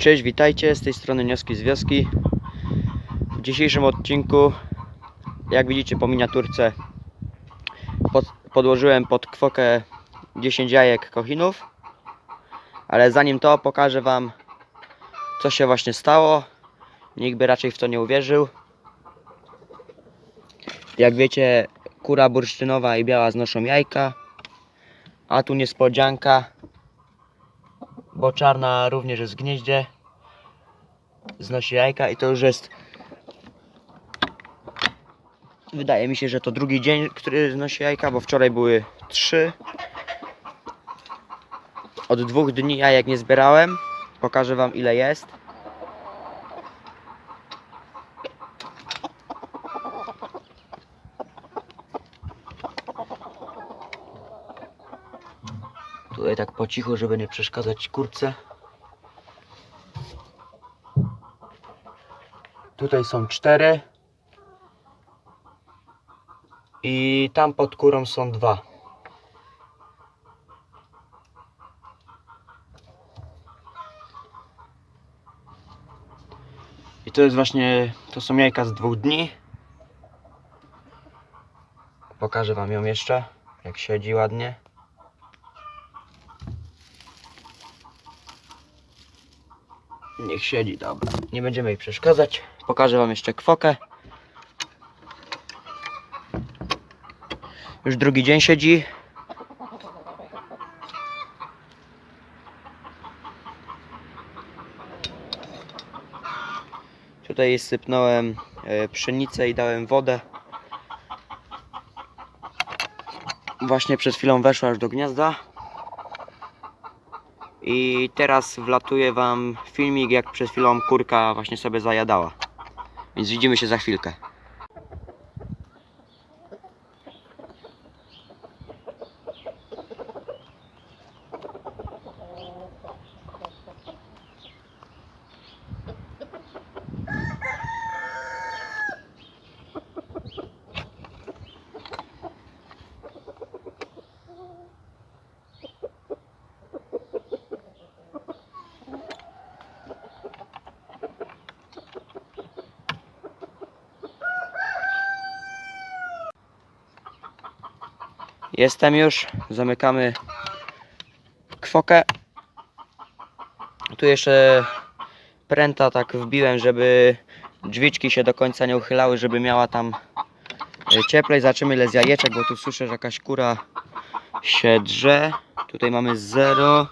Cześć, witajcie, z tej strony Nioski z Wioski. W dzisiejszym odcinku, jak widzicie po miniaturce, pod, podłożyłem pod kwokę 10 jajek kochinów. Ale zanim to, pokażę Wam, co się właśnie stało. Nikt by raczej w to nie uwierzył. Jak wiecie, kura bursztynowa i biała znoszą jajka. A tu niespodzianka, bo czarna również jest w gnieździe. Znosi jajka i to już jest. Wydaje mi się, że to drugi dzień, który znosi jajka, bo wczoraj były trzy. Od dwóch dni jajek nie zbierałem. Pokażę wam ile jest. Tutaj tak po cichu, żeby nie przeszkadzać kurce. Tutaj są cztery. I tam pod kurą są dwa. I to jest właśnie, to są jajka z dwóch dni. Pokażę wam ją jeszcze, jak siedzi ładnie. Niech siedzi, dobra. Nie będziemy jej przeszkadzać. Pokażę wam jeszcze kwokę. Już drugi dzień siedzi. Tutaj sypnąłem e, pszenicę i dałem wodę. Właśnie przed chwilą weszła już do gniazda. I teraz wlatuje wam filmik, jak przed chwilą kurka właśnie sobie zajadała. Więc widzimy się za chwilkę. Jestem już. Zamykamy kwokę. Tu jeszcze pręta tak wbiłem, żeby drzwiczki się do końca nie uchylały, żeby miała tam e, cieplej. Zobaczymy ile z jajeczek, bo tu słyszę, że jakaś kura się drze. Tutaj mamy 0.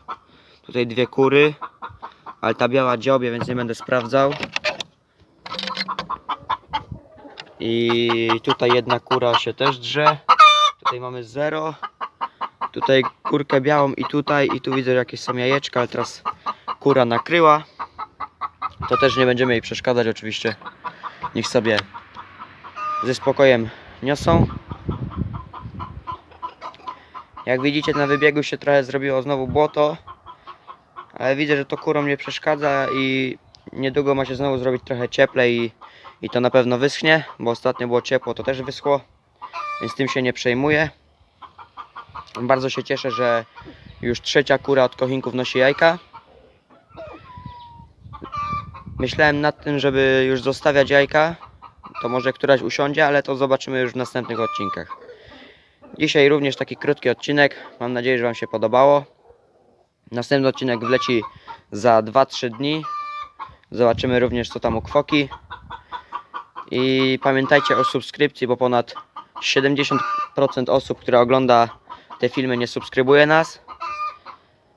Tutaj dwie kury. Ale ta biała dziobie, więc nie będę sprawdzał. I tutaj jedna kura się też drze. Tutaj mamy 0. Tutaj kurkę białą i tutaj. I tu widzę, jakieś są jajeczka, ale teraz kura nakryła. To też nie będziemy jej przeszkadzać oczywiście. Niech sobie ze spokojem niosą. Jak widzicie na wybiegu się trochę zrobiło znowu błoto. Ale widzę, że to kurom nie przeszkadza i niedługo ma się znowu zrobić trochę cieplej i, i to na pewno wyschnie, bo ostatnio było ciepło, to też wyschło więc tym się nie przejmuję. Bardzo się cieszę, że już trzecia kura od kochinków nosi jajka. Myślałem nad tym, żeby już zostawiać jajka. To może któraś usiądzie, ale to zobaczymy już w następnych odcinkach. Dzisiaj również taki krótki odcinek. Mam nadzieję, że Wam się podobało. Następny odcinek wleci za 2-3 dni. Zobaczymy również co tam u kwoki. I pamiętajcie o subskrypcji, bo ponad 70% osób, które ogląda te filmy nie subskrybuje nas.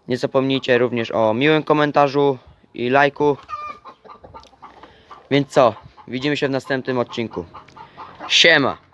Nie zapomnijcie również o miłym komentarzu i lajku. Więc co? Widzimy się w następnym odcinku. Siema!